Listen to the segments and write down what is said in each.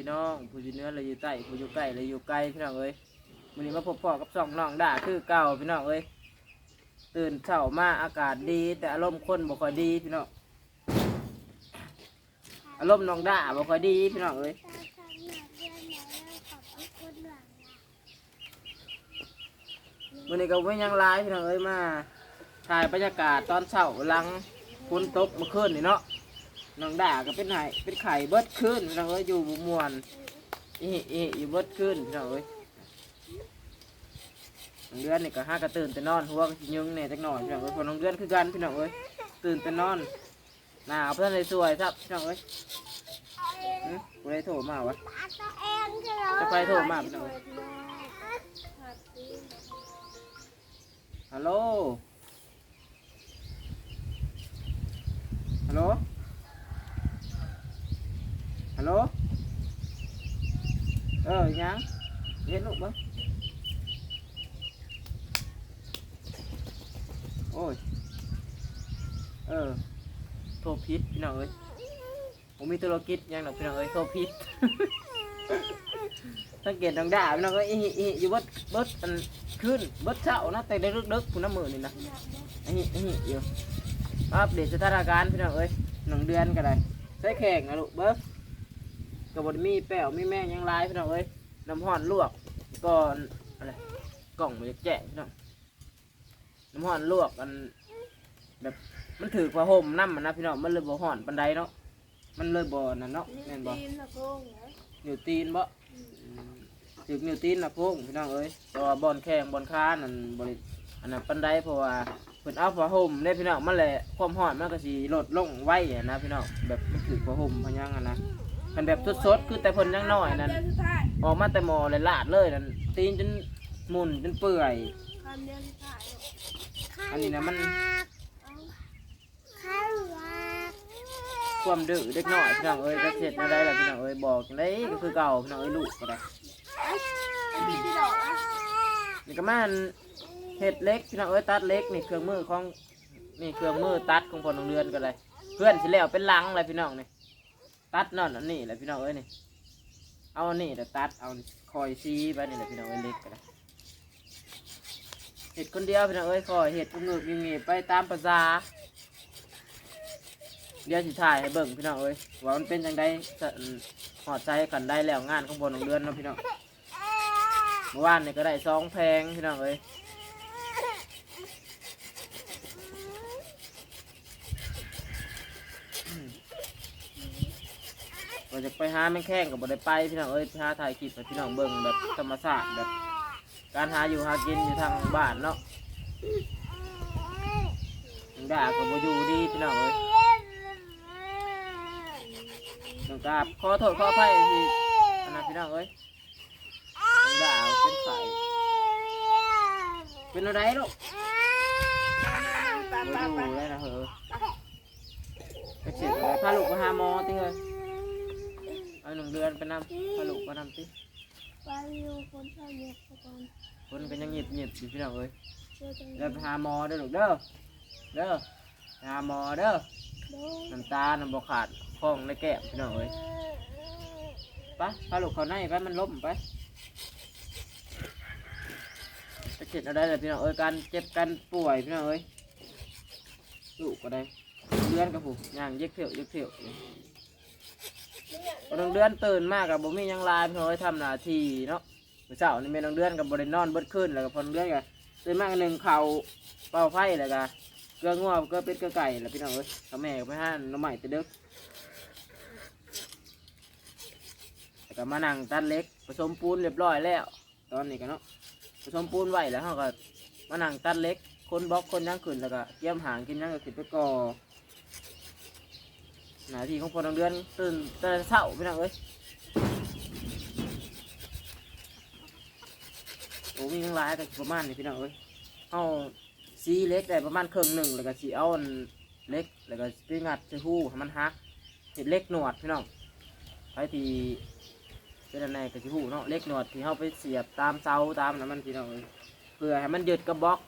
พี่น้องผู้อยู่เหนื้อเลยอยู่ใต้ผู้อยู่ใกล้เลยอยู่ไกลพี่น้องเอ้ยวันนี้มาพบพ่อกับสองน้องด่าคือเก่าพี่น้องเอ้ยตื่นเช้ามาอากาศดี แต่อารมณ์คนบ่ค่อยดีพี่น้องอารมณ์น้องด่าบ่ค่อยดีพี่น้องเอ้ยวันนี้ก็ไม่ยังไลายพี่น้องเอ้ยมาถ่ายบรรยากาศตอนเช้าหลังฝนตกเมื่อคืนนี่เนาะ น้องด่าก็เป็นไห้เป็นไข่เบิดขึ้นเราก็อยู่บุมวนอีอีอยู่เบิดขึ้นพี่น้องเอ้ยน้องเดือนนี่ก็ห้ากระตื่นแต่นอนหัวก็สิยึงเนี่ยจักหน่อยพี่น้องเอ้ยพอน้องเดือนคือกันพี่น้องเอ้ยตื่นแต่นอนหนาวเพื่อนเลยสวยครับพี่น้องเอ้ยหึกูได้โทรมาวะจะไปโทรมาพี่น้องเอ้ยฮัลโหลฮัลโหล ฮัลโหล เออยังเห็นลูกบ้างโอ้ย เออ โทรพิษพี่น้องเอ้ยผมมีธุรกิจยังหรอกพี่น้องเอ้ยโทรพิษสังเกตดังด่าพี่น้องเอ้ยอีอีอยู่เบดเบดอันขึ้นเบดเช้านะแต่ได้รึกดึกคุณน้ำมือนี่นะอีหิอีหิอยู่อัปเดตสถานการณ์พี่น้องเอ้ยหนึ่งเดือนก็ได้ใช้แข่งนะลูกเบิ้ง กระบดมีแป้วมีแม่งยังลายพี่น้องเอ้ยน้ำห้อนลวกก่อนอะไรกล่องมันจะแจกพี่น้องน้ำห้อนลวกอันแบบมันถือผ้าห่มน้ำมันนะพี่น้องมันเลยบ่ห่อนปันไดเนาะมันเลยบ่นั่นเนาะแม่นบ่อยู่ตีนบ่ถือนิ้วตีนนะพงพี่น้องเอ้ยแต่ว่าบอลแข่งบอลค้านั่นบริอันนั้นปันไดเพราะว่าเพิ่นเอาผ้าห่มได้พี่น้องมันแหละความห่อนมันก็สิลดลงไวอะนะพี่น้องแบบมันถือผ้าห่มพะยังอะนะ มันแบบสดๆคือแต่เพิ่นยังน้อยนั่นออกมาแต่หมอเลยลาดเลยนั่นตีนจนหมุนจนเปื่อย อันนี้นะมัน ความดื้อเด็กน้อยพี่น้องเอ้ยจะเสร็จอะไรล่ะพี่น้องเอ้ยบอกเลยก็คือเก่าพี่น้องเอ้ยลูกก็ได้นี่ก็มันเห็ดเล็กพี่น้องเอ้ยตัดเล็กนี่เครื่องมือของนี่เครื่องมือตัดของพอน้องเรือนก็เลย เพื่อนสิแล้วเป็นลังเลยพี่น้องนี่ ตัดนั่นอันนี้แหละพี่น้องเอ้ยนี่เอาอันนี้แต่ตัดเอาคอยซีไปนี่แหละพี่น้องเอ้ยเล็กก็ได้เห็ดคนเดียวพี่น้องเอ้ยคอยเห็ดเงือกยิงๆไปตามภาษาเดี๋ยวสิถ่ายให้เบิ่งพี่น้องเอ้ยว่ามันเป็นจังไดจะหอดใจกันได้แล้วงานข้างบนของเรือนเนาะพี่น้องเมื่อวานนี่ก็ได้สองแพงพี่น้องเอ้ย เราจะไปหาแม่งแข้งกับบ่ได้ไปพี่น้องเอ้ยหาถ่ายคลิปให้พี่น้องเบิ่งแบบธรรมชาติแบบ การหาอยู่หากินอยู่ทางบ้านเนาะน้องดาก็บ่อยู่ดีพี่น้องเอ้ยน้องกราบขอโทษขออภัยที่อันนั้นพี่น้องเอ้ยน้องดาเป็นไข้เป็นอะไรลูกบ่อยู่เลยนะเหอะไปเสร็จเลยพาลูกไปหาหมอติเอ้ย เอาหนึ่งเดือนไปนำพาลูกมานำติคนก็ยังหยิบหยิบอยู่พี่น้องเอ้ยเดินไปหาหมอเด้อลูกเด้อเด้อไปหาหมอเด้อน้ำตาน้ำบกขาดคล้องในแก้มพี่น้องเอ้ยไปพาลูกเขาในไปมันล้มไปไปเจ็บอะไรเลยพี่น้องเอ้ยการเจ็บการป่วยพี่น้องเอ้ยลูกก็ได้เดือนกับผมย่างเย็กเถียวเย็กเถียวพอ น้องเดือนตื่นมากกับบ่มีหยังลายพี่น้องเอ้ทำหน้าที่เนาะเมื่อเช้านี่แม่น้องเดือนกับบรินอนเบิดขึ้นแล้วก็พอน้องเดือนกับตื่นมากหนึ่งเข่าวเป่าไฟแล้วก็เกลืองัวเกลือเป็ดเกลือไก่แล้วพี่น้องเอ้ยกับแม่ก็ไปห้านน้ำใหม่แต่เด็กแล้วก็มานั่งตัดเล็กผสมปูนเรียบร้อยแล้ว ตอนนี้กันเนาะผสมปูนไว้แล้วเขาก็มานั่งตัดเล็กคนบล็อกคนย่างขึ้นแล้วก็เกี่ยมหางกินย่างก็ขึ้นไปก่อ หน้าที่ของคนเดือนตื่นแต่เช้าพี่น้องเอ้ยโอ้มีทั้งหลายแต่ประมาณนี้พี่น้องเอ้ยเอาซีเล็กได้ประมาณครึ่งหนึ่งแล้วก็สีเอาอันเล็กแล้วก็ไปงัดจะหู้ให้มันฮักเห็ดเล็กหนวดพี่น้องไปทีเป็นอันไหนก็จะหู้เนาะเล็กหนวดที่เขาไปเสียบตามเสาตามนั้นมันพี่น้องเอ้ยเพื่อให้มันยึดกับบล็อก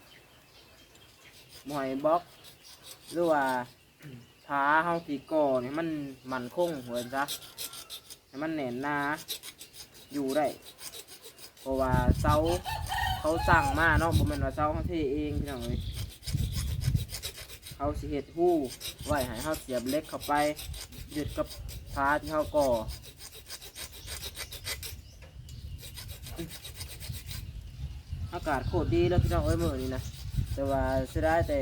หมอยบล็อกหรือว่า ท้าเฮาตีก่อนี่มันมันคงเหมือนซะให้มันแน่นหนาอยู่ได้เพราะว่าเสาเขาสั่งมาเนาะบ่แม่นว่าเสาเขาเทเองพี่น้องเอ้ยเขาสิเฮ็ดหู้ไว้ให้เฮาเสียบเล็กเข้าไปยึดกับพาที่เฮาก่ออากาศโคตรดีแล้วพี่น้องเอ้ยมื้อนี้นะแต่ว่าเสียดายแต่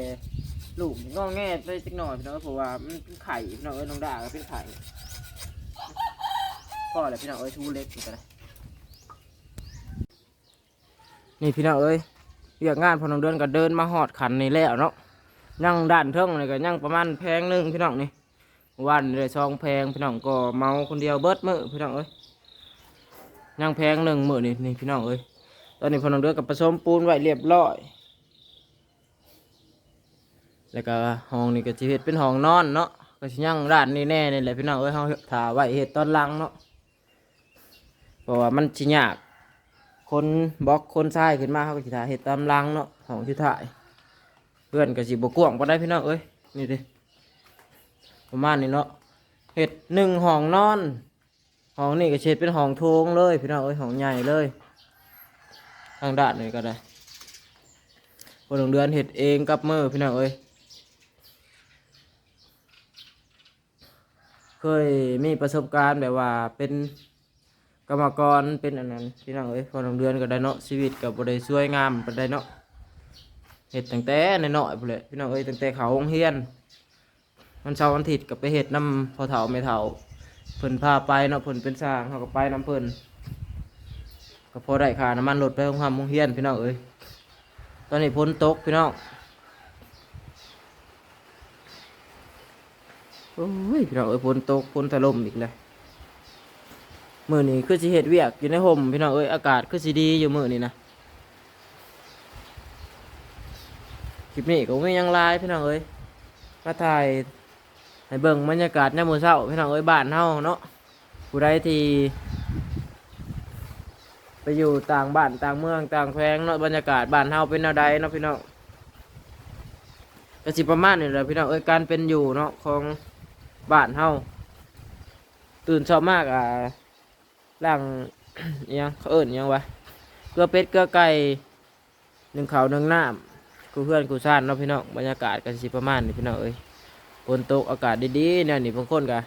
ลูกงอแงไปจักหน่อยพี่น้องเพราะว่ามันเป็นไข่พี่น้องเอ้ยน้องด่าก็เป็นไข่พ่อแหละพี่น้องเอ้ยทูเล็กนี่ก็ได้นี่พี่น้องเอ้ยเรียกงานพอน้องเดินก็เดินมาหอดขันนี่แล้วเนาะยังด้านเทิงนี่ก็ยังประมาณแพงหนึ่งพี่น้องนี่วันเลยซองแพงพี่น้องก็เมาคนเดียวเบิดมือพี่น้องเอ้ยยังแพงหนึ่งมือนี่นี่พี่น้องเอ้ยตอนนี้พอน้องเดินกับผสมปูนไว้เรียบร้อย แล้วก็ห้องนี่ก็จะเฮ็ดเป็นห้องนอนเนาะก็สิยังด้านนี่แน่นี่แหละพี่น้องเอ้ยเฮาถ่าไว้เฮ็ดตอนหลังเนาะเพราะว่ามันสิยากคนบล็อกคนซ้ายขึ้นมาเขาก็สิถ่ายเห็ดตามหลังเนาะของที่ถ่ายเพื่อนก็สิบกวางปได้พี่น้องเอ้ยนี่ดิประมาณนี้เนาะเห็ดหนึ่งห้องนอนห้องนี่ก็เช็ดเป็นห้องโถงเลยพี่น้องเอ้ยห้องใหญ่เลยทางด้านนี้ก็ได้คนโรงเดือนเห็ดเองกับมือพี่น้องเอ้ย เคยมีประสบการณ์แบบว่าเป็นกรรมกรเป็นอันนั้นพี่น้องเอ้ยพอโรงเดือนก็ได้เนาะชีวิตกับบได้สวยงามปานใดเนาะเห็ดตั้งแต่น้อยๆพุ่นแหละพี่น้องเอ้ยตั้งแต่เขาโรงเรียนวันเสาร์วันอาทิตย์ก็ไปเห็ดน้ำพอเฒ่าไม่เฒ่าเพิ่นพาไปเนาะเพิ่นเป็นสร้างเขาก็ไปน้ำเพิ่นก็พอได้ค่าน้ำมันรถไปโรงทำโรงเรียนพี่น้องเอ้ยตอนนี้พ้นตกพี่น้อง โอ้ยพี่น้องเอ้ยพ้นตกพ้นถล่มอีกเลยมือนี้คือสิเฮ็ดเวียกอยู่ในห่มพี่น้องเอ้ยอากาศคือสิดีอยู่มือนี้นะคลิปนี้ก็ไม่ยังไลายพี่น้องเอ้ยมาถ่ายให้เบิ่งบรรยากาศในมื้อเช้าพี่น้องเอ้ยบ้านเฮาเนาะผู้ใดที่ไปอยู่ต่างบ้านต่างเมืองต่างแขวงเนาะบรรยากาศบ้านเฮาเป็นแนวใดเนาะพี่น้องก็สิประมาณนี้แหละพี่น้องเอ้ยการเป็นอยู่เนาะของ บ้านเฮาตื่นเช้ามากอะล่างยังเขาเอิ้นอิหยังวะเกลือเป็ดเกลือไก่หนึ่งเขาหนึ่งน้ำกูเพื่อนกูซ่านเนาะพี่น้องบรรยากาศกันสิประมาณนี้พี่น้องเอ้ยฝนตกอากาศดีๆเนี่ยนี่บางคนกะ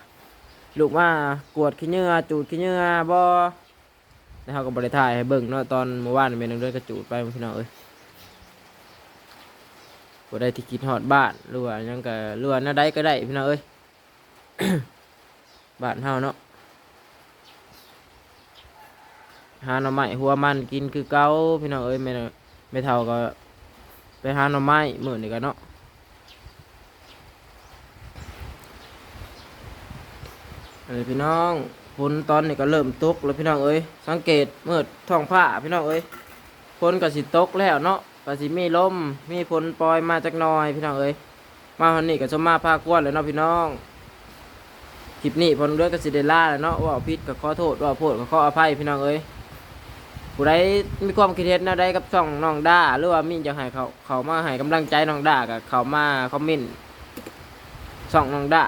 ลูกมากวดขี้เหงื่อจูดขี้เหงื่อบ่แล้วเขาก็บริถ่ายให้เบิ่งเนาะตอนเมื่อวานเป็นเรื่องกระจูดไปพี่น้องเอ้ยบ่ได้ที่คิดฮอดบ้านหรือว่ายังก็หรือว่าหน้าใดก็ได้พี่น้องเอ้ย บ้านเฮาเนาะหาหน่อไม้หัวมันกินคือเก่าพี่น้องเอ้ยไม่ไม่เท่าก็ ไปหาหน่อไม้มื้อนี้กันเนาะอันนี้พี่น้องฝนตอนนี้ก็เริ่มตกแล้วพี่น้องเอ้ยสังเกตเมื่อท้องผ้าพี่น้องเอ้ยฝนก็สิตกแล้วเนาะก็สิมีลมมีฝนปล่อยมาจากหน้อยพี่น้องเอ้ยมาวันนี้ก็จะมาพากวนเลยเนาะพี่น้อง คลิปนี้พอเลือกก็สิได้ล่าแล้วเนาะว่าผิดก็ขอโทษว่าโพดก็ขออภัยพี่น้องเอ้ยผู้ใดมีความคิดเห็นแนวใดกับช่องน้องด้าหรือว่ามีอยากให้เขาเขามาให้กำลังใจน้องด้ากับเขามาคอมเมนต์ช่องน้องด้า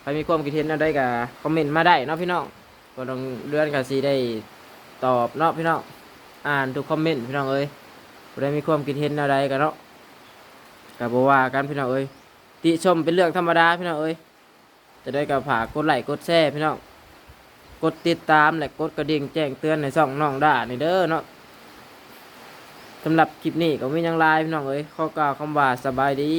ใครมีความคิดเห็นแนวใดกับคอมเมนต์มาได้เนาะพี่น้องก็ต้องเดือนกับสีได้ตอบเนาะพี่น้องอ่านทุกคอมเมนต์พี่น้องเอ้ยผู้ใดมีความคิดเห็นแนวใดกันเนาะกับบัว่ากันพี่น้องเอ้ยติชมเป็นเรื่องธรรมดาพี่น้องเอ้ย จะได้กับผากกดไลค์กดแชร์พี่น้องกดติดตามและกดกระดิ่งแจ้งเตือนในช่องน้องด่าในเด้อเนาะสำหรับคลิปนี้ก็มียังไลน์พี่น้องเอ้ยข้อกล่าวคำว่าสบายดี